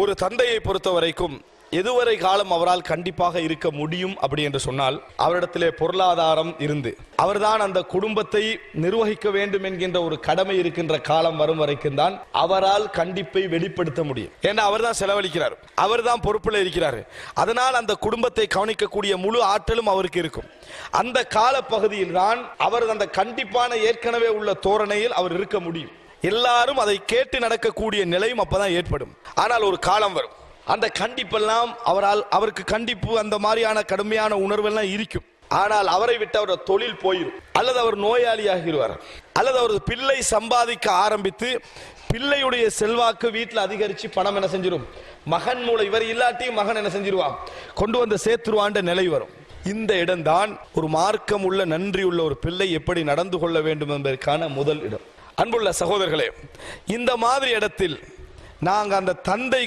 ஒரு தந்தையை பொறுத்த வரைக்கும் எதுவரை காலம் அவரால் கண்டிப்பாக இருக்க முடியும் அப்படி என்று சொன்னால் அவரிடத்திலே பொருளாதாரம் இருந்து அவர்தான் அந்த குடும்பத்தை நிர்வகிக்க வேண்டும் என்கின்ற ஒரு கடமை இருக்கின்ற காலம் வரும் வரைக்கும் தான் அவரால் கண்டிப்பை வெளிப்படுத்த முடியும். ஏன்னா அவர்தான் செலவழிக்கிறார். அவர்தான் பொறுப்பில் இருக்கிறார். அதனால் அந்த குடும்பத்தை கவனிக்கக்கூடிய முழு ஆற்றலும் அவருக்கு இருக்கும். அந்த கால பகுதியில் தான் அவர் அந்த கண்டிப்பான ஏற்கனவே உள்ள தோரணையில் அவர் இருக்க முடியும். எல்லாரும் அதை கேட்டு நடக்கக்கூடிய நிலையும் அப்பதான் ஏற்படும். ஆனால் ஒரு காலம் வரும். அந்த கண்டிப்பெல்லாம் அவரால் அவருக்கு கண்டிப்பு அந்த மாதிரியான கடுமையான உணர்வெல்லாம் இருக்கும். ஆனால் அவரை விட்டு அவரோட தொழில் போயிடும் அல்லது அவர் நோயாளியாகிடுவார். அல்லது அவரது பிள்ளை சம்பாதிக்க ஆரம்பித்து பிள்ளையுடைய செல்வாக்கு வீட்டில் அதிகரித்து பணம் என்ன செஞ்சிடும் மகன் மூலம் இவர் இல்லாட்டி மகன் என்ன செஞ்சிருவான்? கொண்டு வந்து சேர்த்துருவான்ற நிலை வரும். இந்த இடம்தான் ஒரு மார்க்கம் உள்ள நன்றி உள்ள ஒரு பிள்ளை எப்படி நடந்து கொள்ள வேண்டும் என்பதற்கான முதல் இடம். அன்புள்ள சகோதரர்களே இந்த மாதிரி இடத்தில் நாங்கள் அந்த தந்தை